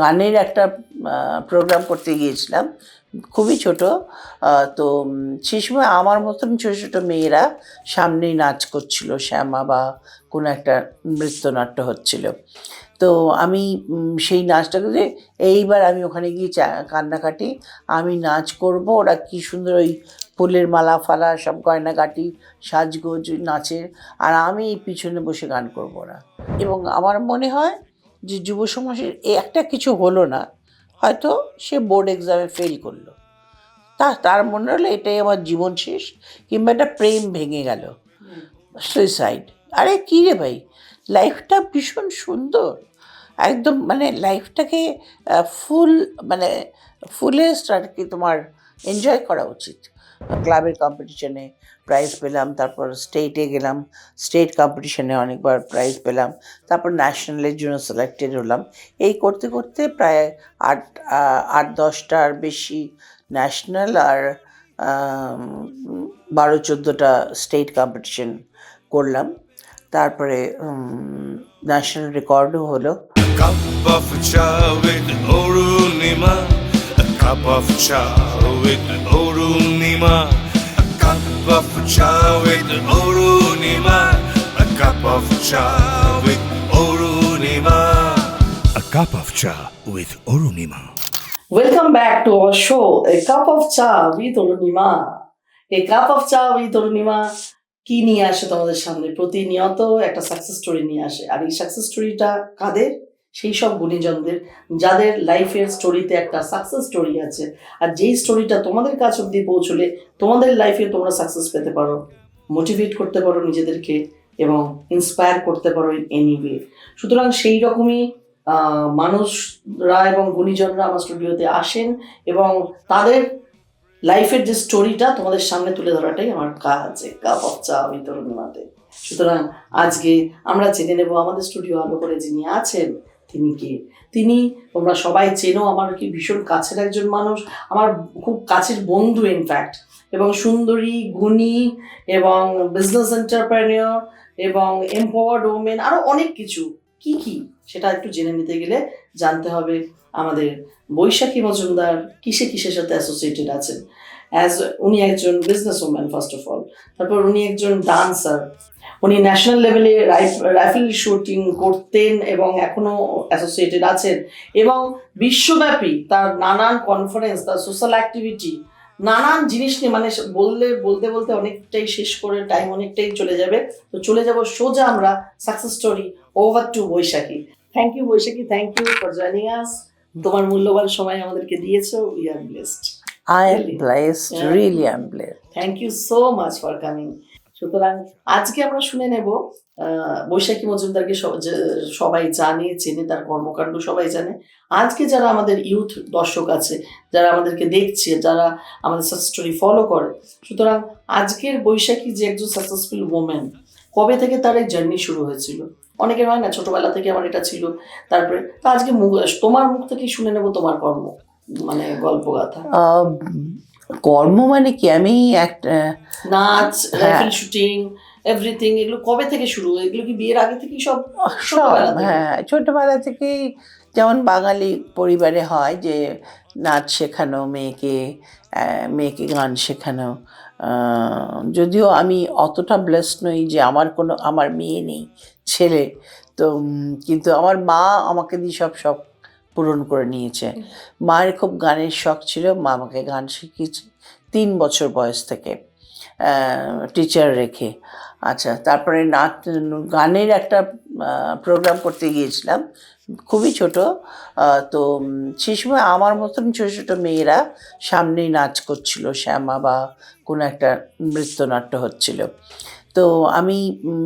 গানের একটা প্রোগ্রাম করতে গিয়েছিলাম। খুবই ছোট। তো সেই সময় আমার মতন ছোট ছোট মেয়েরা সামনেই নাচ করছিল, শ্যামা বা কোনো একটা নৃত্যনাট্য হচ্ছিল। তো আমি সেই নাচটাকে যে এইবার আমি ওখানে গিয়ে কান্নাকাটি, আমি নাচ করব, ওরা কি সুন্দর ওই ফুলের মালা ফালা সব গয়নাগাটি সাজগোজ নাচের, আর আমি পিছনে বসে গান করব না এবং আমার মনে হয় যে যুব সমাজের একটা কিছু হলো না হয়তো সে বোর্ড এক্সামে ফেল করল। তা তার মনে হলো এটাই আমার জীবন শেষ কিংবা একটা প্রেম ভেঙে গেল সুইসাইড আরে কী রে ভাই লাইফটা ভীষণ সুন্দর। একদম মানে লাইফটাকে ফুল মানে ফুলেস্ট আর কি তোমার এনজয় করা উচিত। ক্লাবের কম্পিটিশনে প্রাইজ পেলাম, তারপর স্টেটে গেলাম স্টেট কম্পিটিশনে অনেকবার প্রাইজ পেলাম, তারপর ন্যাশনালের জন্য সিলেক্টেড হলাম। এই করতে করতে প্রায় আট আট, দশটার বেশি ন্যাশনাল আর বারো, চোদ্দোটা স্টেট কম্পিটিশন করলাম। তারপরে ন্যাশনাল রেকর্ডও হলো। Cup of chai with Orunima. A cup of chai with Orunima. A cup of with Orunima. A cup of chai with Orunima. A cup of chai with Orunima. Welcome back to our show a cup of cha with Arunima a cup of cha with Arunima কি নিয়ে আসে তোমাদের সামনে প্রতিনিয়ত একটা success story নিয়ে আসে আর এই সাকসেস স্টোরিটা কাদের সেই সব গুণীজনদের, যাদের লাইফের স্টোরিতে একটা সাকসেস স্টোরি আছে। আর যেই স্টোরিটা তোমাদের কাছ অব্দি পৌঁছলে, তোমাদের লাইফে তোমরা সাকসেস পেতে পারো। মোটিভেট করতে পারো নিজেদেরকে এবং ইন্সপায়ার করতে পারো ইন এনি ওয়ে সুতরাং সেই রকমই মানুষরা এবং গুণীজনরা আমার স্টুডিওতে আসেন এবং তাদের লাইফের যে স্টোরিটা তোমাদের সামনে তুলে ধরাটাই আমার কাজ কাপ অফ চা বিতরণীমাতে সুতরাং আজকে আমরা জেনে নেব আমাদের স্টুডিও আলো করে যিনি আছেন তিনি কে? তিনি, তোমরা সবাই চেনো আমার কি ভীষণ কাছের একজন মানুষ, আমার খুব কাছের বন্ধু ইনফ্যাক্ট এবং সুন্দরী, গুণী, এবং বিজনেস এন্টারপ্রেনিয়র এবং এম্পাওয়ার্ড ওমেন আরও অনেক কিছু। কি কি? সেটা একটু জেনে নিতে গেলে জানতে হবে আমাদের বৈশাখী মজুমদার কিসে কিসের সাথে অ্যাসোসিয়েটেড আছেন? অ্যাজ উনি একজন business woman first of all তারপর উনি একজন ডান্সার উনি ন্যাশনাল লেভেলে রাইফেল শুটিং করতেন এবং এখনও অ্যাসোসিয়েটেড আছেন এবং বিশ্বব্যাপী তার নানান কনফারেন্স তার সোশ্যাল অ্যাক্টিভিটি নানান জিনিস নিয়ে মানে বললে বলতে বলতে অনেকটাই শেষ করে টাইম অনেকটাই চলে যাবে। তো চলে যাব সোজা আমরা success story over to Baishakhi. Thank you Baishakhi thank you for joining us তোমার মূল্যবান সময় আমাদেরকে দিয়েছ। We are blessed I am Really? Blessed Yeah. Really I am blessed thank you so much for coming সুতরাং আজকে আমরা শুনে নেব বৈশাখী মজুমদারকে সবাই জানে, চেনে, তার কর্মকাণ্ড সবাই জানে। আজকে যারা আমাদের ইউথ দর্শক আছে, যারা আমাদেরকে দেখছে, যারা আমাদের স্টোরি ফলো করে, সুতরাং আজকের বৈশাখী যে একজন সাকসেসফুল ওমেন কবে থেকে তার এই জার্নি শুরু হয়েছিল? অনেকের হয় না, ছোটবেলা থেকে আমার এটা ছিল, তারপরে তো আজকে তোমার মুখ থেকে শুনে নেব তোমার কর্ম মানে গল্প গাথা কর্ম মানে কি আমি একটা নাচ হ্যাঁ। শুটিং এভরিথিং এগুলো কবে থেকে শুরু এগুলো কি বিয়ের আগে থেকে সব সব ছোটবেলা থেকে? হ্যাঁ ছোটবেলা থেকেই যেমন বাঙালি পরিবারে হয় যে নাচ শেখানো মেয়েকে মেয়েকে গান শেখানো যদিও আমি অতটা ব্লেসড নই যে আমার কোনো আমার মেয়ে নেই ছেলে তো কিন্তু আমার মা আমাকে দিয়ে সব শখ পূরণ করে নিয়েছে। মায়ের খুব গানের শখ ছিল, মা আমাকে গান শিখিয়েছে তিন বছর বয়স থেকে টিচার রেখে। আচ্ছা তারপরে নাচ, গানের একটা প্রোগ্রাম করতে গিয়েছিলাম, খুবই ছোট তো সেই সময় আমার মতন ছোটো ছোটো মেয়েরা সামনেই নাচ করছিল, শ্যামা বা কোনো একটা নৃত্যনাট্য হচ্ছিল। তো আমি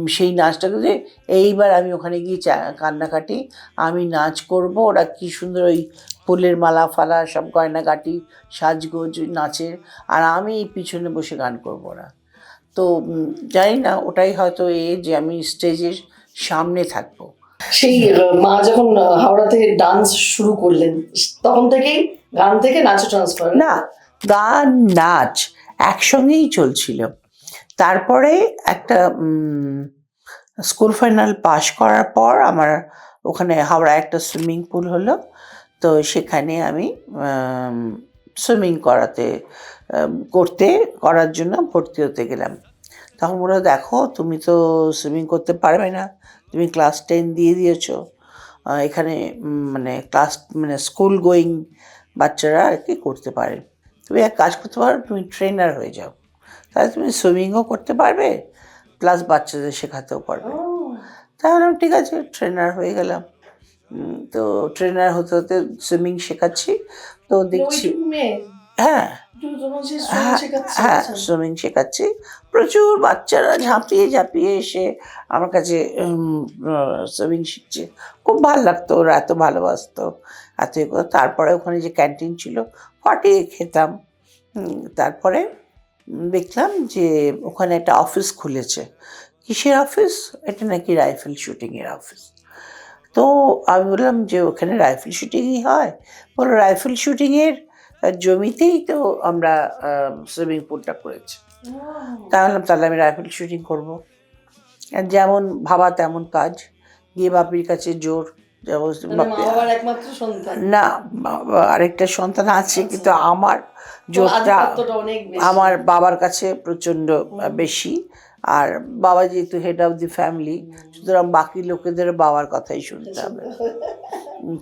সেই নাচটাকে যে এইবার আমি ওখানে গিয়ে চা- কান্নাকাটি আমি নাচ করব ওরা কি সুন্দর ওই ফুলের মালা ফালা সব গয়নাগাটি সাজগোজ নাচের আর আমি পিছনে বসে গান করব না তো জানি না ওটাই হয়তো এ যে আমি স্টেজের সামনে থাকব। সেই মা যখন হাওড়া থেকে ডান্স শুরু করলেন তখন থেকেই গান থেকে নাচে ট্রান্সফার? না গান নাচ একসঙ্গেই চলছিল। তারপরে একটা স্কুল ফাইনাল পাশ করার পর আমার ওখানে হাওড়া একটা সুইমিং পুল হলো। তো সেখানে আমি সুইমিং করাতে করতে, করার জন্য ভর্তি হতে গেলাম। তখন বলল, দেখো, তুমি তো সুইমিং করতে পারবে না। তুমি ক্লাস টেন দিয়ে দিয়েছ। এখানে মানে ক্লাস মানে স্কুল গোয়িং বাচ্চারা আর কি করতে পারে। তুমি এক কাজ করতে পারো, তুমি ট্রেনার হয়ে যাও। তাহলে তুমি সুইমিংও করতে পারবে প্লাস বাচ্চাদের শেখাতেও পারবে। তাহলে ঠিক আছে ট্রেনার হয়ে গেলাম। তো ট্রেনার হতে হতে সুইমিং শেখাচ্ছি তো দেখছি। হ্যাঁ। তুমি তখন সে হ্যাঁ, হ্যাঁ আচ্ছা। সুইমিং শেখাচ্ছি। প্রচুর বাচ্চারা ঝাঁপিয়ে ঝাঁপিয়ে এসে আমার কাছে সুইমিং শিখছে। খুব ভালো লাগতো ওরা এত ভালোবাসতো এত তারপরে ওখানে যে ক্যান্টিন ছিল ফাটিয়ে খেতাম। তারপরে দেখলাম যে ওখানে একটা অফিস খুলেছে। কিসের অফিস এটা নাকি রাইফেল শুটিংয়ের অফিস তো আমি বললাম যে ওখানে রাইফেল শুটিংই হয়। বলো রাইফেল শুটিংয়ের জমিতেই তো আমরা সুইমিং পুলটা করেছি। তাই বললাম তাহলে আমি রাইফেল শুটিং করব। আর যেমন ভাবা তেমন কাজ। গিয়ে বাপির কাছে জোর মানে না বাবা- আরেকটা সন্তান আছে কিন্তু আমার জোরটা। আমার বাবার কাছে প্রচণ্ড বেশি। আর বাবা যেহেতু হেড অফ দি ফ্যামিলি সুতরাং বাকি লোকেদের বাবার কথাই শুনতে হবে।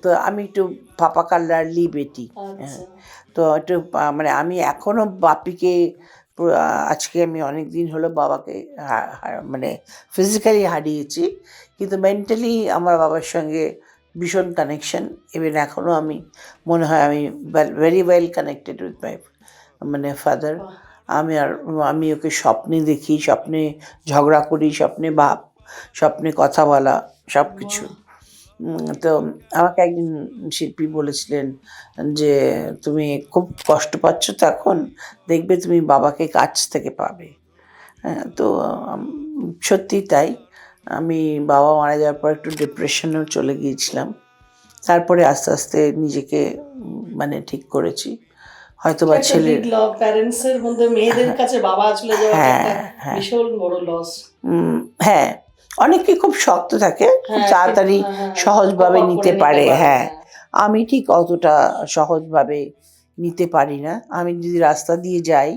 তো আমি একটু পাপা কাল্লারলি বেটি আচ্ছা। তো একটু মানে আমি এখনও বাপিকে আজকে আমি অনেক দিন হলো বাবাকে মানে ফিজিক্যালি হারিয়েছি কিন্তু মেন্টালি আমার বাবার সঙ্গে ভীষণ কানেকশন ইভেন এখনও আমি মনে হয় আমি very well connected with my মানে ফাদার আমি আর আমি ওকে স্বপ্নে দেখি স্বপ্নে ঝগড়া করি স্বপ্নে ভাব স্বপ্নে কথা বলা সব কিছু তো আমাকে একদিন শিল্পী বলেছিলেন যে তুমি খুব কষ্ট পাচ্ছ তো এখন দেখবে তুমি বাবাকে কাছ থেকে পাবে। হ্যাঁ তো সত্যি তাই। আমি বাবা মারা যাওয়ার পর একটু ডিপ্রেশনেও চলে গিয়েছিলাম। তারপরে আস্তে আস্তে নিজেকে মানে ঠিক করেছি। হয়তো বা ছেলে প্যারেন্টস এর মধ্যে মেয়েদের কাছে বাবা চলে যাওয়া হ্যাঁ, হ্যাঁ। ভীষণ বড় লস হ্যাঁ। অনেকে খুব শক্ত থাকে খুব তাড়াতাড়ি হ্যাঁ, সহজভাবে নিতে পারে হ্যাঁ। আমি ঠিক অতটা সহজভাবে নিতে পারি না। আমি যদি রাস্তা দিয়ে যাই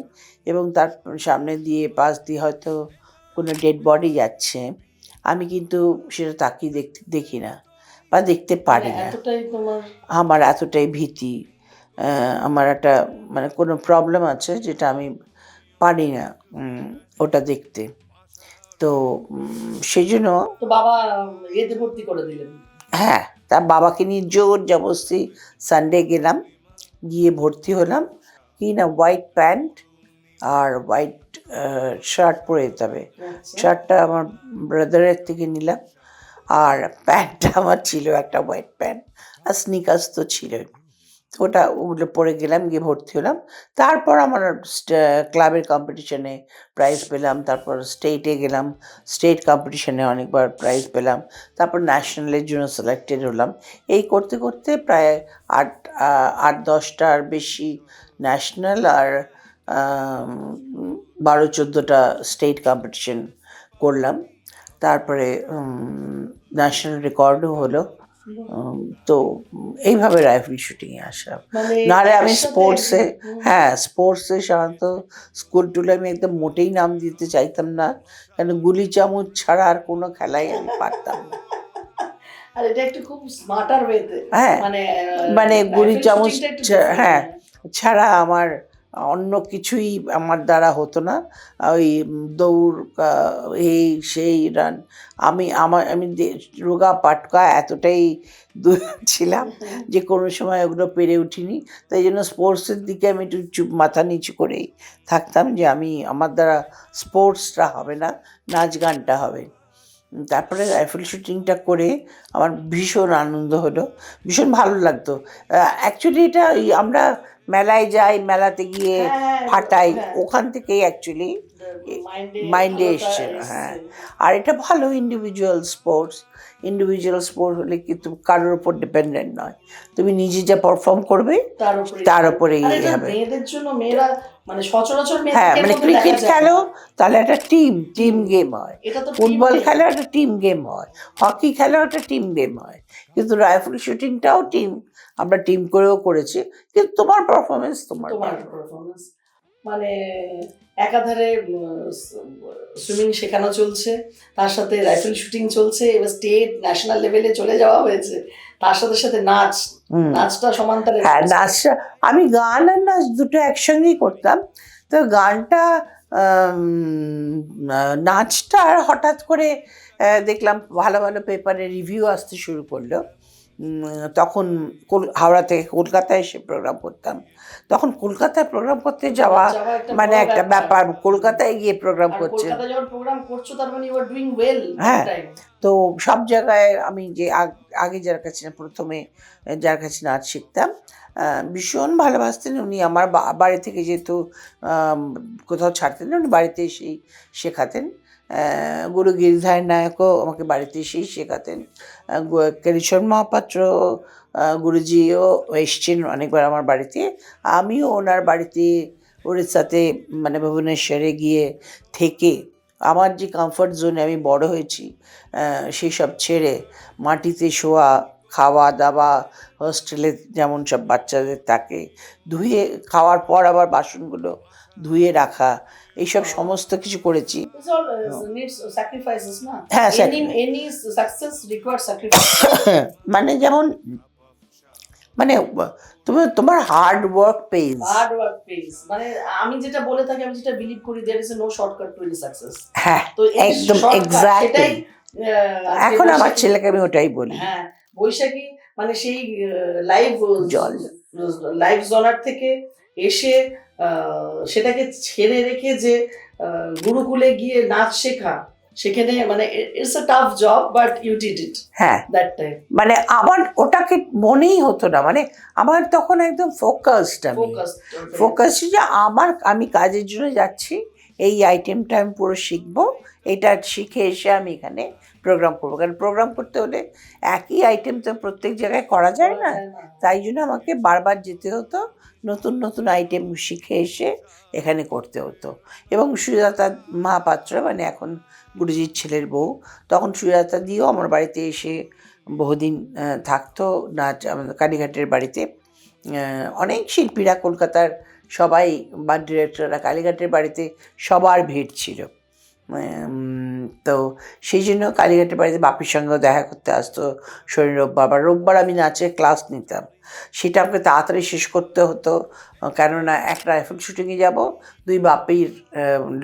এবং তার সামনে দিয়ে পাশ দিয়ে হয়তো কোনো ডেড বডি যাচ্ছে আমি কিন্তু সেটা তাকিয়ে দেখতে দেখি না বা দেখতে পারি না। এতটাই তোমার আমার এতটাই ভীতি আমার একটা মানে কোনো প্রবলেম আছে যেটা আমি পারি না ওটা দেখতে। তো সেই জন্য বাবা ইয়েতে ভর্তি করে দিলেন। হ্যাঁ তার বাবাকে নিয়ে জোর জবরদস্তি সানডে গেলাম গিয়ে ভর্তি হলাম। কি না হোয়াইট প্যান্ট আর হোয়াইট শার্ট পরে যেতে হবে। আচ্ছা। শার্টটা আমার ব্রাদারের থেকে নিলাম। আর প্যান্টটা আমার ছিল একটা হোয়াইট প্যান্ট আর স্নিকার্স তো ছিলই। তো ওটা ওগুলো পরে গেলাম গিয়ে ভর্তি হলাম। তারপর আমার ক্লাবের কম্পিটিশনে প্রাইজ পেলাম। তারপর স্টেটে গেলাম। স্টেট কম্পিটিশনে অনেকবার প্রাইজ পেলাম। তারপর ন্যাশনালের জন্য সিলেক্টেড হলাম। এই করতে করতে প্রায় আট আট দশটার বেশি ন্যাশনাল আর বারো চোদ্দোটা স্টেট কম্পিটিশন করলাম। তারপরে ন্যাশনাল রেকর্ডও হলো। তো এইভাবে রাইফেল শুটিংয়ে আসা মানে নাহলে আমি স্পোর্টসে হ্যাঁ স্পোর্টসে সাধারণত স্কুল টুলে আমি একদম মোটেই নাম দিতে চাইতাম না। কেন গুলি চামচ ছাড়া আর কোনো খেলাই আমি পারতাম না। আর এটা একটু খুব স্মার্টার ওয়েতে হ্যাঁ মানে মানে গুলি চামচ হ্যাঁ। ছাড়া আমার অন্য কিছুই আমার দ্বারা হতো না। ওই দৌড় এই, সেই, রান। আমি, আমার, আমি রোগা পাটকা এতটাই ছিলাম যে কোনো সময় ওগুলো পেরে উঠিনি। তাই জন্য স্পোর্টসের দিকে আমি একটু চুপ, মাথা নিচু করেই থাকতাম যে আমি, আমার দ্বারা স্পোর্টসটা হবে না, নাচ গানটা হবে। তারপরে রাইফেল শুটিংটা করে আমার ভীষণ আনন্দ হলো। ভীষণ ভালো লাগতো। অ্যাকচুয়ালি এটা আমরা মেলায় যাই মেলাতে গিয়ে হ্যাঁ, ফাটাই হ্যাঁ। ওখান থেকেই অ্যাকচুয়ালি মাইন্ডে এসছে হ্যাঁ। আর এটা ভালো ইন্ডিভিজুয়াল স্পোর্টস ইন্ডিভিজুয়াল স্পোর্ট হলে কিন্তু কারোর উপর ডিপেন্ডেন্ট নয়। তুমি নিজে যা পারফর্ম করবে তার উপরে ইয়ে হবে। মেয়েদের জন্য মেয়েরা মানে সচরাচর হ্যাঁ মানে ক্রিকেট খেলো তাহলে একটা টিম টিম গেম হয়। ফুটবল। খেলা একটা টিম গেম হয়। হকি খেলা একটা টিম গেম হয়। কিন্তু রাইফেল শুটিংটাও টিম আমরা টিম করেও করেছি। কিন্তু তোমার পারফরমেন্স তোমার তোমার পারফরমেন্স মানে একাধারে সুইমিং শেখানো চলছে তার সাথে রাইফেল শুটিং চলছে এবার স্টেট ন্যাশনাল লেভেলে চলে যাওয়া হয়েছে। তার সাথে সাথে নাচ। নাচটা সমান্তরে হ্যাঁ নাচটা আমি গান আর নাচ দুটো একসঙ্গেই করতাম তো গানটা নাচটা হঠাৎ করে দেখলাম ভালো ভালো পেপারে রিভিউ আসতে শুরু করল তখন কল- হাওড়া থেকে কলকাতায় এসে প্রোগ্রাম করতাম। তখন কলকাতায় প্রোগ্রাম করতে যাওয়া মানে একটা ব্যাপার। কলকাতায় গিয়ে প্রোগ্রাম করছে। মানে হ্যাঁ। তো সব জায়গায় আমি যে আগ- যার কাছে না প্রথমে যার কাছে নাচ শিখতাম ভীষণ ভালোবাসতেন উনি। আমার বা- বাড়ি থেকে যেহেতু কোথাও ছাড়তেন না উনি বাড়িতে এসেই শেখাতেন। গুরু গিরিধার নায়কও আমাকে বাড়িতে এসেই শেখাতেন। আহ, মহাপাত্র গুরুজিও এসছেন অনেকবার আমার বাড়িতে। আমিও ওনার বাড়িতে উড়িষ্যাতে মানে ভুবনেশ্বরে গিয়ে থেকে আমার যে কমফর্ট জোনে আমি বড় হয়েছি সেই সব ছেড়ে মাটিতে শোয়া খাওয়া দাওয়া হোস্টেলে যেমন সব বাচ্চাদের থাকে ধুয়ে খাওয়ার পর আবার বাসনগুলো ধুয়ে রাখা এইসব সমস্ত কিছু করেছি। স্যাক্রিফাইসেস না? হ্যাঁ, মানে যেমন মানে তুমি তোমার hard work pays hard work pays মানে আমি যেটা বলে থাকি আমি যেটা বিলিভ করি there is no shortcut to any success হ্যাঁ তো একদম আজকে এখন আমার ছেলেকে আমি ওটাই বলি। হ্যাঁ বৈশাখী মানে সেই লাইভ জল। লাইভ জনার থেকে এসে সেটাকে ছেড়ে রেখে যে গুরুকুলে গিয়ে নাচ শেখা সেখানে মানে it's a tough job but you did it হ্যাঁ। দ্যাট টাইম মানে আমার ওটাকে মনেই হতো না মানে আমার তখন একদম ফোকাসড আমি। ফোকাস ফোকাস যে আমার আমি কাজের জন্য যাচ্ছি এই আইটেমটা আমি পুরো শিখব এটা শিখে এসে আমি এখানে প্রোগ্রাম করব। কারণ প্রোগ্রাম করতে হলে একই আইটেম তো প্রত্যেক জায়গায় করা যায় না। তাই জন্য আমাকে বারবার যেতে হতো নতুন নতুন আইটেম শিখে এসে এখানে করতে হতো। এবং সুজাতা মহাপাত্র মানে এখন গুরুজির ছেলের বউ তখন সুজাতা দিয়েও আমার বাড়িতে এসে বহুদিন থাকতো নাচ আমাদের কালীঘাটের বাড়িতে। অনেক শিল্পীরা কলকাতার সবাই বা ডিরেক্টররা কালীঘাটের বাড়িতে সবার ভিড় ছিল। তো সেই জন্য কালীঘাটের বাড়িতে বাপির সঙ্গেও দেখা করতে আসতো শনি রোববার। বা রোববার আমি নাচের ক্লাস নিতাম। সেটা আমাকে তাড়াতাড়ি শেষ করতে হতো। কেননা এক রাইফেল শুটিংয়ে যাব দুই বাপির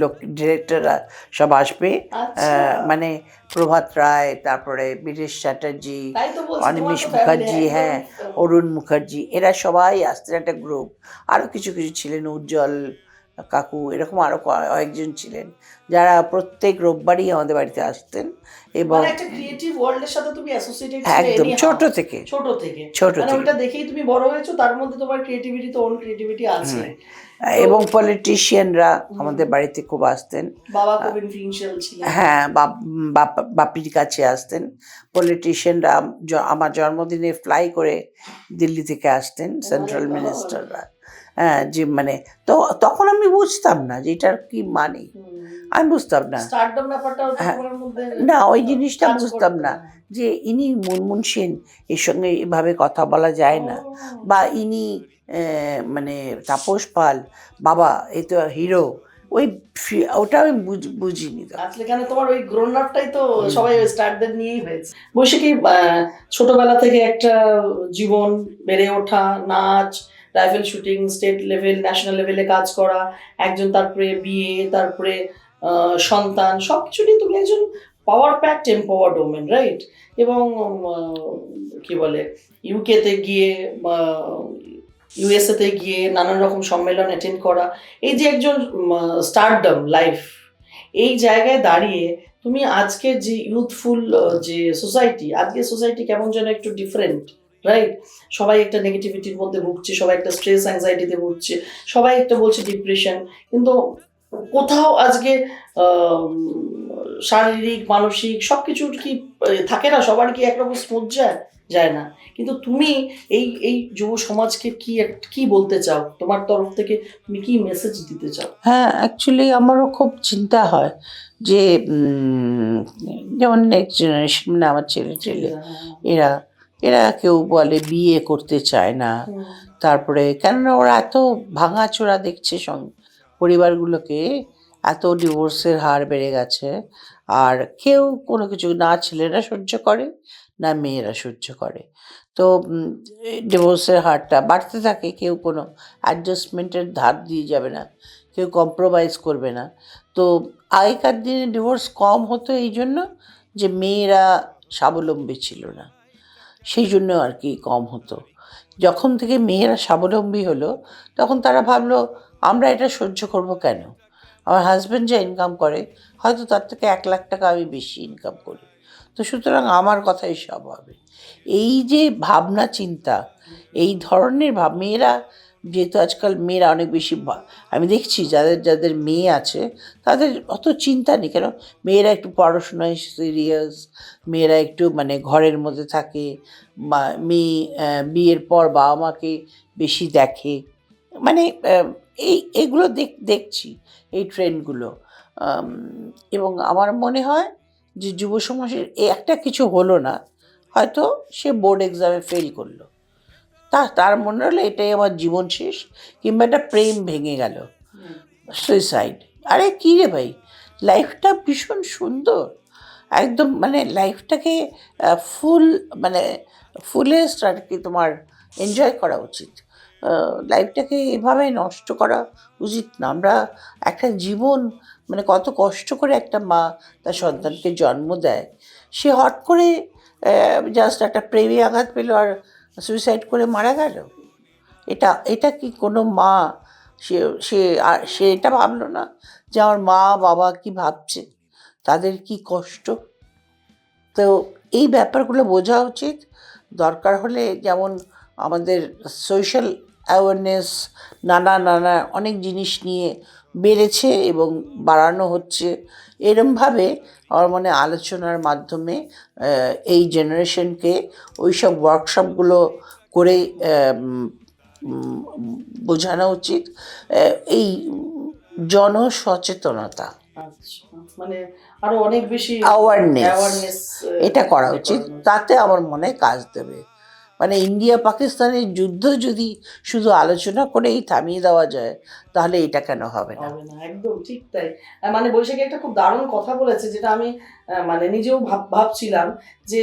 লোক ডিরেক্টররা সব আসবে। আচ্ছা। মানে প্রভাত রায় তারপরে বীরেশ চ্যাটার্জি অনিমেষ মুখার্জি হ্যাঁ অরুণ মুখার্জি এরা সবাই আসতেন একটা গ্রুপ আরও কিছু কিছু ছিলেন উজ্জ্বল কাকু এরকম আরও কয়েকজন ছিলেন যারা প্রত্যেক রোববারই আমাদের বাড়িতে আসতেন এবং মানে একটা ক্রিয়েটিভ ওয়ার্ল্ডের সাথে তুমি অ্যাসোসিয়েটেড একদম ছোট থেকে ছোট থেকে। ছোট মানে থেকে। দেখেই তুমি বড় হয়েছো তার মধ্যে তোমার ক্রিয়েটিভিটি তো ওন ক্রিয়েটিভিটি আছে। এবং পলিটিশিয়ানরা আমাদের বাড়িতে খুব আসতেন। বাবা খুব ইনফ্লুয়েন্সিয়াল ছিলেন। হ্যাঁ বাপ- বাপ- বাপির কাছে আসতেন। পলিটিশিয়ানরা আমার জন্মদিনে ফ্লাই করে দিল্লি থেকে আসতেন সেন্ট্রাল মিনিস্টাররা হ্যাঁ যে মানে তো তখন আমি বুঝতাম না যে এটার কি মানে। আমি বুঝতাম না। হ্যাঁ। না ওই জিনিসটা বুঝতাম না যে ইনি মুনমুন সেন এর সঙ্গে এভাবে কথা বলা যায় না। বা ইনি মানে তাপস পাল বাবা এ তো হিরো ওই ওটা আমি বুঝ- বুঝিনি আসলে কেন তোমার ওই গ্রোন আপটাই তো সবাই স্টারদের নিয়েই হয়েছে। বৈশাখী আহ, ছোটবেলা থেকে একটা জীবন বেড়ে ওঠা নাচ rifle shooting state level national লেভেলে কাজ করা, একজন তারপরে বিয়ে, তারপরে সন্তান সব কিছু নিয়ে তুমি একজন power packed empowered women right এবং কি বলে ইউকেতে গিয়ে ইউএসএতে গিয়ে নানান রকম সম্মেলন অ্যাটেন্ড করা, এই যে একজন স্টারডম লাইফ এই জায়গায় দাঁড়িয়ে তুমি আজকে যে ইউথফুল যে সোসাইটি আজকে সোসাইটি কেমন যেন একটু ডিফারেন্ট রাইট সবাই একটা নেগেটিভিটির মধ্যে ভুগছে সবাই একটা স্ট্রেস অ্যাংজাইটিতে ভুগছে সবাই একটা বলছে ডিপ্রেশন কিন্তু কোথাও আজকে শারীরিক মানসিক সবকিছুর কি থাকে না সবার কি একরকম স্মুথ যায়? যায় না। কিন্তু তুমি এই এই যুব সমাজকে কি এক- কি বলতে চাও? তোমার তরফ থেকে তুমি কি মেসেজ দিতে চাও? হ্যাঁ অ্যাকচুয়ালি আমারও খুব চিন্তা হয় যে যেমন নেক্সট জেনারেশন মানে আমার ছেলে ছেলে এরা এরা কেউ বলে বিয়ে করতে চায় না। তারপরে কেননা ওরা এত ভাঙাচোরা দেখছে পরিবারগুলোকে এত ডিভোর্সের হার বেড়ে গেছে। আর কেউ কোনো কিছু না ছেলেরা সহ্য করে না মেয়েরা সহ্য করে। তো ডিভোর্সের হারটা বাড়তে থাকে কেউ কোনো অ্যাডজাস্টমেন্টের ধার দিয়ে যাবে না কেউ কম্প্রোমাইজ করবে না। তো আগেকার দিনে ডিভোর্স কম হতো এই জন্য যে মেয়েরা স্বাবলম্বী ছিল না। সেই জন্য আর কি কম হতো। যখন থেকে মেয়েরা স্বাবলম্বী হলো, তখন তারা ভাবলো, আমরা এটা সহ্য করব কেন? আমার হাজব্যান্ড যা ইনকাম করে, হয়তো তার থেকে এক লাখ টাকা আমি বেশি ইনকাম করি। তো সুতরাং আমার কথাই সব হবে। এই যে ভাবনা চিন্তা এই ধরনের ভাব, মেয়েরা যেহেতু আজকাল মেয়েরা অনেক বেশি আমি দেখছি যাদের যাদের মেয়ে আছে, তাদের অত চিন্তা নেই। কেন? মেয়েরা একটু পড়াশোনায় সিরিয়াস মেয়েরা একটু মানে ঘরের মধ্যে থাকে মেয়ে বিয়ের পর বাবা মাকে বেশি দেখে। মানে এই, এগুলো দেখ, দেখছি, এই ট্রেন্ডগুলো এবং আমার মনে হয় যে যুব সমাজের একটা কিছু হলো না, হয়তো সে বোর্ড এক্সামে ফেল করল। তা, তার মনে হলো এটাই আমার জীবন শেষ, কিংবা একটা প্রেম ভেঙে গেল। সুইসাইড আরে কী রে ভাই? লাইফটা ভীষণ সুন্দর। একদম মানে লাইফটাকে ফুল মানে ফুলেস্ট আর কি তোমার এনজয় করা উচিত। লাইফটাকে এভাবে নষ্ট করা উচিত না। আমরা একটা জীবন মানে কত কষ্ট করে একটা মা তার সন্তানকে জন্ম দেয়। সে হট করে জাস্ট একটা প্রেমে আঘাত পেল আর সুইসাইড করে মারা গেল? এটা এটা কি কোনো মা? সে সে এটা ভাবলো না যে আমার মা, বাবা কি ভাবছে? তাদের কি কষ্ট? তো এই ব্যাপারগুলো বোঝা উচিত। দরকার হলে যেমন আমাদের সোশ্যাল অ্যাওয়ারনেস নানা নানা অনেক জিনিস নিয়ে বেড়েছে এবং বাড়ানো হচ্ছে। এরমভাবে আমার মনে আলোচনার মাধ্যমে এই জেনারেশনকে ওই সব ওয়ার্কশপগুলো করে বোঝানো উচিত। এই জনসচেতনতা। আচ্ছা মানে আরও অনেক বেশি. অ্যাওয়ারনেস এটা করা উচিত। তাতে আমার মনে হয় কাজ দেবে। মানে ইন্ডিয়া পাকিস্তানের যুদ্ধ যদি শুধু আলোচনা করেই থামিয়ে দেওয়া যায় তাহলে এটা কেন হবে না? হবে না একদম ঠিক তাই। মানে বৈশাখী একটা খুব দারুণ কথা বলেছে যেটা আমি মানে নিজেও ভাব ভাবছিলাম যে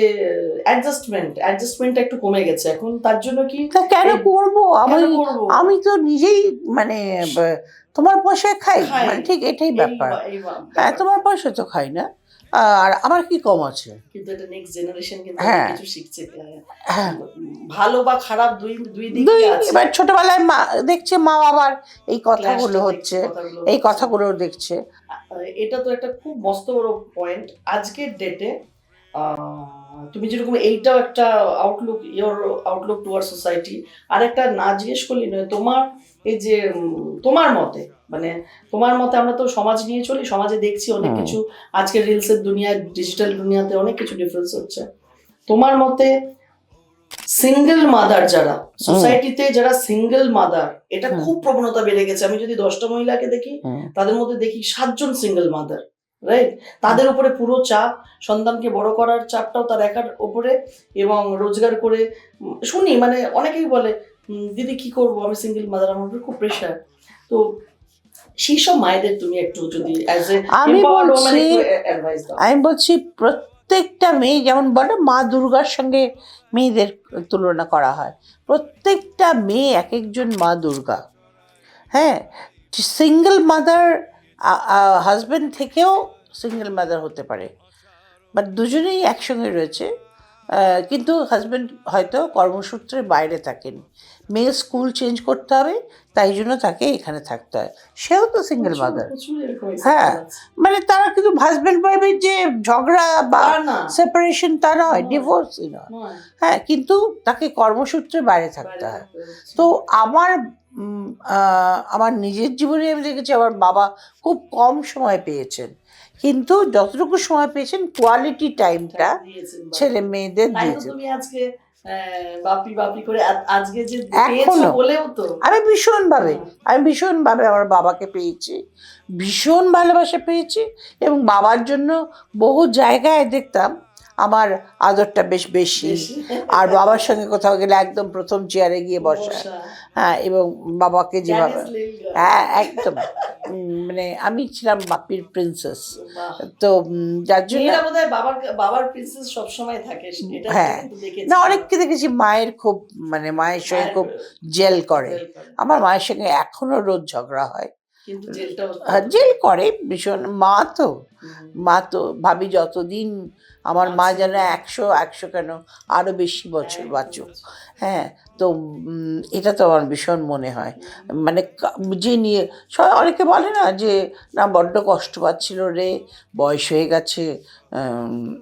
অ্যাডজাস্টমেন্ট অ্যাডজাস্টমেন্টটা একটু কমে গেছে। এখন তার জন্য কি কেন করব? আমি আমি তো নিজেই মানে তোমার পয়সায় খাই। মানে ঠিক এটাই ব্যাপার। হ্যাঁ তোমার পয়সা তো খাই না। আর আমার কি কম আছে? কিন্তু এটা নেক্সট জেনারেশন কিন্তু হ্যাঁ। কিছু শিখছে। হ্যাঁ। ভালো বা খারাপ দুই দুই দিক আছে। এবার ছোটবেলায় মা দেখছে মা বাবার এই কথাগুলো হচ্ছে এই। কথাগুলো দেখছে। এটা তো একটা খুব মস্ত বড় পয়েন্ট আজকের ডেটে তুমি যেরকম এইটাও একটা outlook your outlook towards society আর একটা না জিজ্ঞেস করলি নয় তোমার এই যে তোমার মতে মানে তোমার মতে আমরা তো সমাজ নিয়ে চলি সমাজে দেখছি অনেক। কিছু। আজকের রিলসের দুনিয়ায় ডিজিটাল দুনিয়াতে অনেক কিছু ডিফারেন্স হচ্ছে। তোমার মতে সিঙ্গেল মাদার যারা সোসাইটিতে যারা সিঙ্গেল মাদার এটা খুব প্রবণতা বেড়ে গেছে। আমি যদি দশটা মহিলাকে দেখি তাদের মধ্যে দেখি সাতজন সিঙ্গেল মাদার রাইট তাদের উপরে পুরো চাপ সন্তানকে বড় করার চাপটাও তার একার উপরে এবং রোজগার করে শুনি মানে অনেকেই বলে দিদি কি করব? আমি সিঙ্গেল মাদার আমার উপরে খুব প্রেশার তো সেই সব মায়েদের তুমি একটু যদি আমি বলছি আমি বলছি প্রত্যেকটা মেয়ে যেমন বলে মা দুর্গার সঙ্গে মেয়েদের তুলনা করা হয়। প্রত্যেকটা মেয়ে এক একজন মা দুর্গা। হ্যাঁ সিঙ্গেল মাদার হাজব্যান্ড থেকেও সিঙ্গেল মাদার হতে পারে। বাট দুজনেই একসঙ্গে রয়েছে। কিন্তু হাজব্যান্ড হয়তো কর্মসূত্রে বাইরে থাকেন। মেয়ে স্কুল চেঞ্জ করতে হবে তাই জন্য তাকে এখানে থাকতে হয়। সেও তো সিঙ্গেল মাদার হ্যাঁ। মানে তারা কিন্তু হাজব্যান্ড ওয়াইফের যে ঝগড়া বা সেপারেশন তা নয়। ডিভোর্সই নয়। হ্যাঁ কিন্তু তাকে কর্মসূত্রে বাইরে থাকতে হয়। তো আমার আমার নিজের জীবনে আমি দেখেছি আমার বাবা খুব কম সময় পেয়েছেন। কিন্তু যতটুকু সময় পেয়েছেন কোয়ালিটি টাইমটা ছেলে মেয়েদের দিয়েছেন। বাপি বাপি করে আজকে যে এখনও। বলেও তো আমি ভীষণভাবে আমি ভীষণভাবে আমার বাবাকে পেয়েছি ভীষণ ভালোবাসা পেয়েছি এবং বাবার জন্য বহু জায়গায় দেখতাম আমার আদরটা বেশ বেশি। আর বাবার সঙ্গে কোথাও গেলে একদম প্রথম চেয়ারে গিয়ে বসা। হ্যাঁ এবং বাবাকে যেভাবে হ্যাঁ একদম। মানে আমি ছিলাম বাপির প্রিন্সেস তো যার জন্য বাবার বাবার প্রিন্সেস সবসময় থাকে হ্যাঁ। না অনেককে দেখেছি মায়ের খুব মানে মায়ের সঙ্গে খুব জেল করে। আমার মায়ের সঙ্গে এখনও রোজ ঝগড়া হয়। জেল করে ভীষণ। মা তো মা তো ভাবি যতদিন আমার মা যেন একশো একশো কেন? আরও বেশি বছর বাঁচুক হ্যাঁ তো এটা তো আমার ভীষণ মনে হয়। মানে যে নিয়ে সবাই অনেকে বলে না যে না বড্ড কষ্ট পাচ্ছিল রে বয়স হয়ে গেছে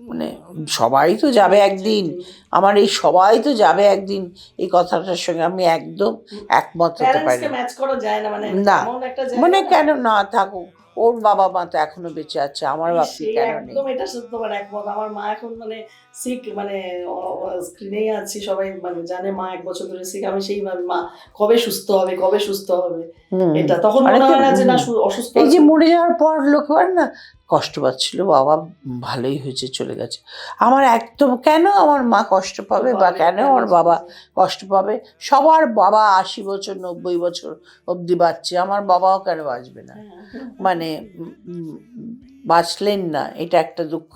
মানে সবাই তো যাবে একদিন আমার এই সবাই তো যাবে একদিন এই কথাটার সঙ্গে আমি একদম একমত হতে পারি না। মানে না। মানে কেন না থাকুক? ওর বাবা মা তো এখনও বেঁচে আছে আমার বাপি কেন নেই একদম এটা সত্য মানে একমত আমার মা এখন মানে সিক মানে স্ক্রিনেই আছি সবাই মানে জানে মা এক বছর ধরে সিক আমি সেই মা কবে সুস্থ হবে কবে সুস্থ হবে। এটা তখন মনে হয় না যে না অসুস্থ এই যে মরে যাওয়ার পর লোক না কষ্ট পাচ্ছিল বাবা ভালোই হয়েছে চলে গেছে। আমার একদম কেন আমার মা কষ্ট পাবে বা কেন আমার বাবা কষ্ট পাবে? সবার বাবা আশি বছর নব্বই বছর অবধি বাঁচছে আমার বাবাও কেন বাঁচবে না? হ্যাঁ, মানে বাঁচলেন না এটা একটা দুঃখ।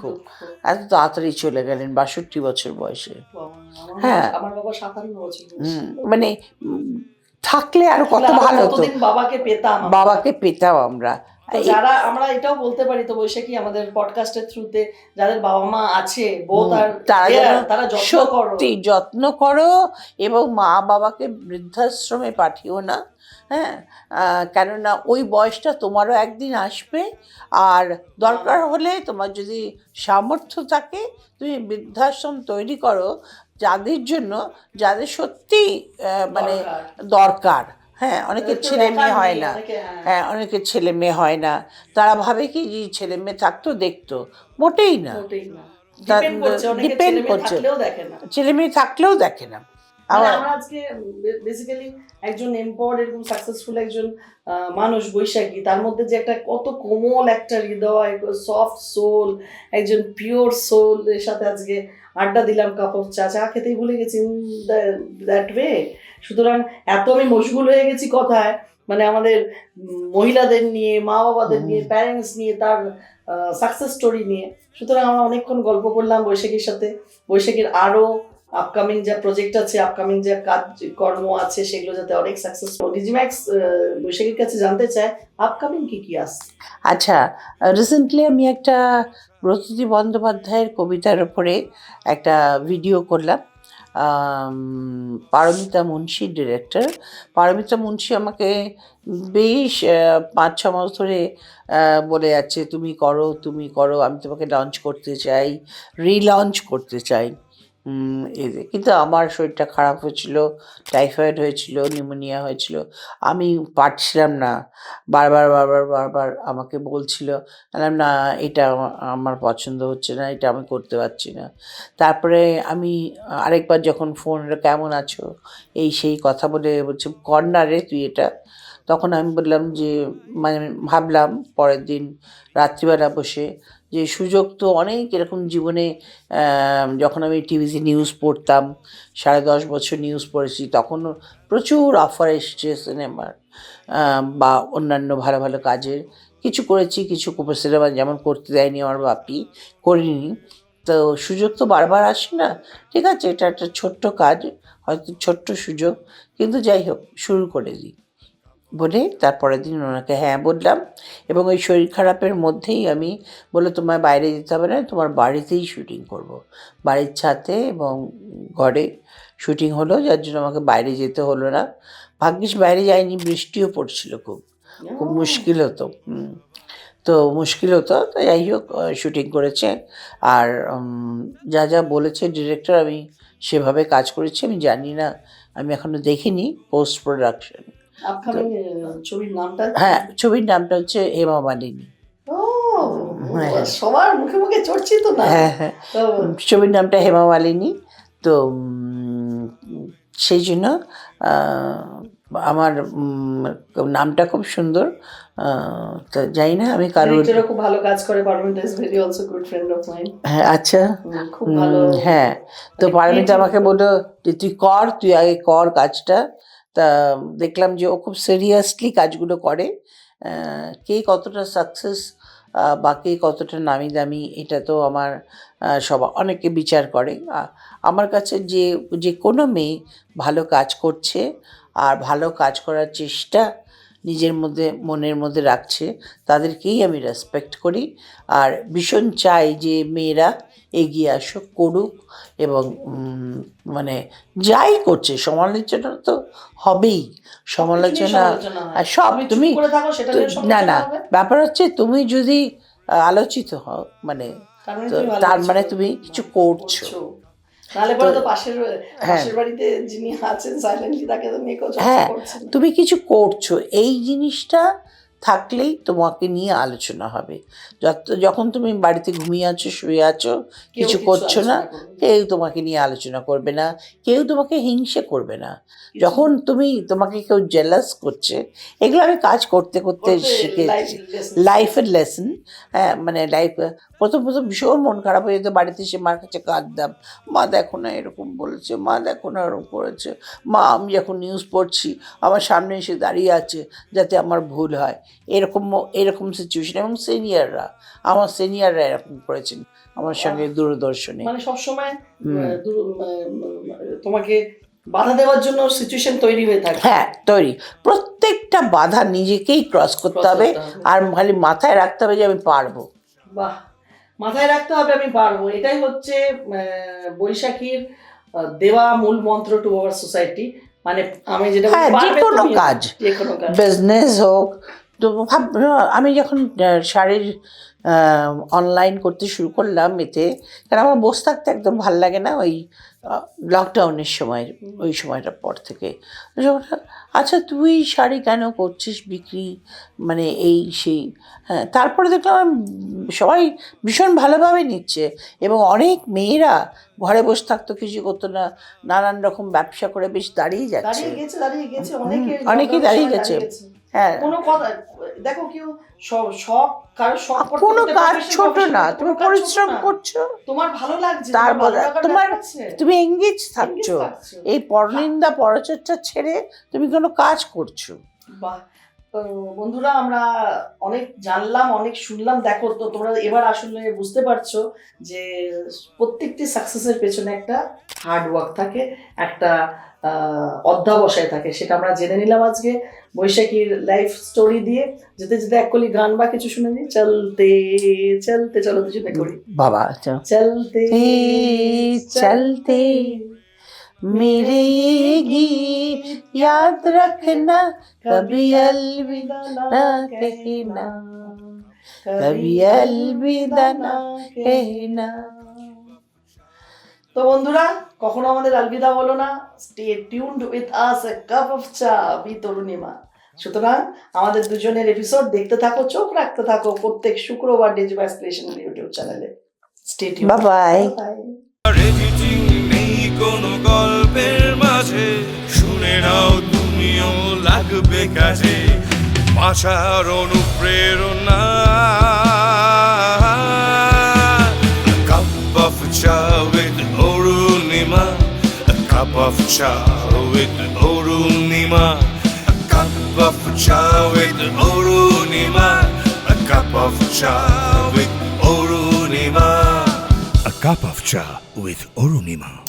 এত তাড়াতাড়ি চলে গেলেন বাষট্টি বছর বয়সে। হ্যাঁ। আমার বাবা সাতান্ন বছর মানে থাকলে আরও কত ভালো হতো। বাবাকে পেতাম। বাবাকে পেতাম আমরা। যারা আমরা এটাও বলতে পারি তো বৈশাখী আমাদের পডকাস্টের থ্রুতে যাদের বাবা মা আছে তারা সত্যি যত্ন করো এবং মা বাবাকে বৃদ্ধাশ্রমে পাঠিও না হ্যাঁ? কেননা ওই বয়সটা তোমারও একদিন আসবে। আর দরকার হলে তোমার যদি সামর্থ্য থাকে তুমি বৃদ্ধাশ্রম তৈরি করো যাদের জন্য যাদের সত্যি মানে দরকার। হ্যাঁ অনেকের ছেলে মেয়ে হয় না। হ্যাঁ। অনেকে অনেকের ছেলে মেয়ে হয় না। তারা ভাবে কি যে ছেলে মেয়ে থাকতো দেখতো। মোটেই না। Depend করছে, ছেলে মেয়ে থাকলেও দেখে না। মানে আমরা আজকে বেসিক্যালি একজন এম্পাওয়ার্ড এরকম সাকসেসফুল একজন মানুষ বৈশাখী তার মধ্যে যে একটা কত কোমল একটা হৃদয় সফট সোল একজন পিওর সোল এর সাথে আজকে আড্ডা দিলাম কাপ অফ চা চা খেতেই ভুলে গেছি দ্যাট ওয়ে সুতরাং এত আমি মশগুল হয়ে গেছি কথায় মানে আমাদের মহিলাদের নিয়ে মা বাবাদের নিয়ে প্যারেন্টস নিয়ে তার সাকসেস স্টোরি নিয়ে। সুতরাং আমরা অনেকক্ষণ গল্প করলাম বৈশাখীর সাথে। বৈশাখীর আরও আপকামিং যা প্রজেক্ট আছে আপকামিং যা কাজ, কর্ম আছে, সেগুলো যাতে অনেক সাকসেসফুল ডিজিম্যাক্স বৈশাখীর কাছে জানতে চায় আপকামিং কি কি আছে? আচ্ছা রিসেন্টলি আমি একটা ব্রততী বন্দ্যোপাধ্যায়ের কবিতার ওপরে একটা ভিডিও করলাম। পারমিতা মুন্সি ডিরেক্টর পারমিতা মুন্সি আমাকে বেশ পাঁচ, ছ মাস ধরে বলে যাচ্ছে তুমি করো তুমি করো, আমি তোমাকে লঞ্চ করতে চাই রিলঞ্চ করতে চাই। যে, কিন্তু আমার শরীরটা খারাপ হয়েছিল টাইফয়েড হয়েছিল নিউমোনিয়া হয়েছিল। আমি পারছিলাম না। বারবার বারবার বারবার আমাকে বলছিল না এটা আমার পছন্দ হচ্ছে না এটা আমি করতে পারছি না। তারপরে আমি আরেকবার যখন ফোন কেমন আছো? এই সেই কথা বলে বলছে কর্নারে তুই এটা। তখন আমি বললাম যে মানে ভাবলাম পরের দিন রাত্রিবেলা বসে যে সুযোগ তো অনেক এরকম জীবনে যখন আমি টিভিতে নিউজ পড়তাম, সাড়ে দশ বছর নিউজ পড়েছি, তখন প্রচুর অফার এসছে সিনেমার বা অন্যান্য ভালো ভালো কাজের। কিছু করেছি, কিছু সিনেমা যেমন করতে দেয়নি আমার বাপি, করিনি। তো সুযোগ তো বারবার আসে না। ঠিক আছে, এটা একটা ছোট্ট কাজ, হয়তো ছোট্ট সুযোগ, কিন্তু যাই হোক, শুরু করে দিই। বলে তারপরের দিন ওনাকে হ্যাঁ বললাম। এবং ওই শরীর খারাপের মধ্যেই আমি বলে তোমার বাইরে যেতে হবে না তোমার বাড়িতেই শুটিং করব। বাড়ির ছাদে এবং ঘরে শুটিং হলো যার জন্য আমাকে বাইরে যেতে হলো না। ভাগ্যিস বাইরে যায়নি বৃষ্টিও পড়ছিল খুব। খুব মুশকিল হতো তো মুশকিল হতো তো যাই হোক শুটিং করেছে। আর যা যা বলেছে ডিরেক্টর আমি সেভাবে কাজ করেছি। আমি জানি না আমি এখনও দেখিনি পোস্ট প্রোডাকশন ছবির নামটা? হ্যাঁ ছবির নামটা হচ্ছে হেমা মালিনী। হ্যাঁ। সবার মুখে মুখে না? হ্যাঁ হ্যাঁ। তো ছবির নামটা হেমা মালিনী। তো সেই জন্য আমার নামটা খুব সুন্দর। তো জানি না আমি কারোর খুব ভালো কাজ করে Paramita is very also good friend of হ্যাঁ আচ্ছা। খুব ভালো হ্যাঁ। তো মানে creative- আমাকে বলল যে তুই কর তুই আগে কর কাজটা। তা দেখলাম যে ও খুব সিরিয়াসলি কাজগুলো করে। কে কতটা সাকসেস বা কে কতটা নামি দামি এটা তো আমার সবা অনেকে বিচার করে। আমার কাছে যে যে কোনো মেয়ে ভালো কাজ করছে আর ভালো কাজ করার চেষ্টা নিজের মধ্যে মনের মধ্যে রাখছে তাদেরকেই আমি রেসপেক্ট করি। আর ভীষণ চাই যে মেয়েরা এগিয়ে আসুক করুক এবং মানে যাই করছে সমালোচনা তো হবেই। সমালোচনা আর সব তুমি না না ব্যাপার হচ্ছে তুমি যদি আলোচিত হও মানে তার মানে তো তার মানে তুমি কিছু করছ। নাহলে পরে তো পাশের হ্যাঁ। পাশের বাড়িতে যিনি আছেন সাইলেন্টলি তাকে তো হ্যাঁ, তুমি কিছু করছ এই জিনিসটা থাকলেই তোমাকে নিয়ে আলোচনা হবে। যত যখন তুমি বাড়িতে ঘুমিয়ে আছো শুয়ে আছো কিছু করছ না কেউ তোমাকে নিয়ে আলোচনা করবে না কেউ তোমাকে হিংসে করবে না। যখন তুমি তোমাকে কেউ জেলাস করছে এগুলো আমি কাজ করতে করতে শিখেছি। লাইফের লেসন হ্যাঁ মানে লাইফ প্রথম প্রথম ভীষণ মন খারাপ হয়ে যেত বাড়িতে সে মার কাছে কাঁদতাম। মা দেখো না এরকম বলেছে মা দেখো না এরকম করেছে। মা আমি যখন নিউজ পড়ছি আমার সামনে এসে দাঁড়িয়ে আছে যাতে আমার ভুল হয়। এরকম এরকম সিচুয়েশন এবং সিনিয়ররা আমার সিনিয়ররা এরকম করেছেন আমার সঙ্গে দূরদর্শনে। মানে সবসময় তোমাকে বাধা দেওয়ার জন্য সিচুয়েশন তৈরি হয়ে থাকে। হ্যাঁ তৈরি। প্রত্যেকটা বাধা নিজেকেই ক্রস করতে হবে আর খালি মাথায় রাখতে হবে যে আমি পারব। বাহ। মাথায় রাখতে হবে আমি পারব। এটাই হচ্ছে বৈশাখীর দেওয়া মূল মন্ত্র টু আওয়ার সোসাইটি মানে আমি যেটা হ্যাঁ। যে কোনো কাজ। বিজনেস হোক তো ভাব আমি যখন শাড়ির অনলাইন করতে শুরু করলাম এতে কারণ আমার বসে থাকতে একদম ভালো লাগে না ওই লকডাউনের সময় ওই সময়টার পর থেকে। যখন আচ্ছা তুই শাড়ি কেন করছিস বিক্রি মানে এই সেই হ্যাঁ তারপরে দেখলাম সবাই ভীষণ ভালোভাবে নিচ্ছে এবং অনেক মেয়েরা ঘরে বসে থাকতো কিছু করতো না নানান রকম ব্যবসা করে বেশ দাঁড়িয়ে যাচ্ছে। দাঁড়িয়ে গেছে দাঁড়িয়ে অনেকে অনেকেই দাঁড়িয়ে গেছে। হ্যাঁ। কোনো কথা দেখো কেউ সব শখ কারও কোনো কাজ ছোট না তুমি পরিশ্রম করছ। তোমার ভালো লাগছে তোমার তুমি এঙ্গেজ থাকছো। এই পরনিন্দা পরচর্চা ছেড়ে তুমি কোনো কাজ করছ। বাহ। বন্ধুরা আমরা অনেক জানলাম অনেক শুনলাম। দেখো তো তোমরা এবার আসলে বুঝতে পারছ যে প্রত্যেকটি সাকসেসের পেছনে একটা হার্ড ওয়ার্ক থাকে একটা অধ্যাবসায় থাকে সেটা আমরা জেনে নিলাম আজকে। বৈশাখীর লাইফ স্টোরি দিয়ে যেতে যেতে এক কলি গান বা কিছু শুনে নিই চলতে চলতে চলো দুজনে করি বাবা আচ্ছা চলতে चलते मेरे ये गीत याद रखना कभी अलविदा ना कहना कभी अलविदा ना कहना তো বন্ধুরা কখনো আমাদের আলবিদা বলো না stay tuned with us a cup of cha B Tarunima সুতরাং আমাদের দুজনের এপিসোড দেখতে থাকো চোখ রাখতে থাকো প্রত্যেক শুক্রবার ডিজিটাল অ্যাসপিরেশন ইউটিউব চ্যানেলে স্টে টিউন. বাই কোনো গল্পের মাঝে শুনে নাও তুমিও লাগবে কাজে বাঁচার অনুপ্রেরণা। of cha with orunima. A cup of cha with an orunima. A cup of cha with orunima. A cup of cha with orunima.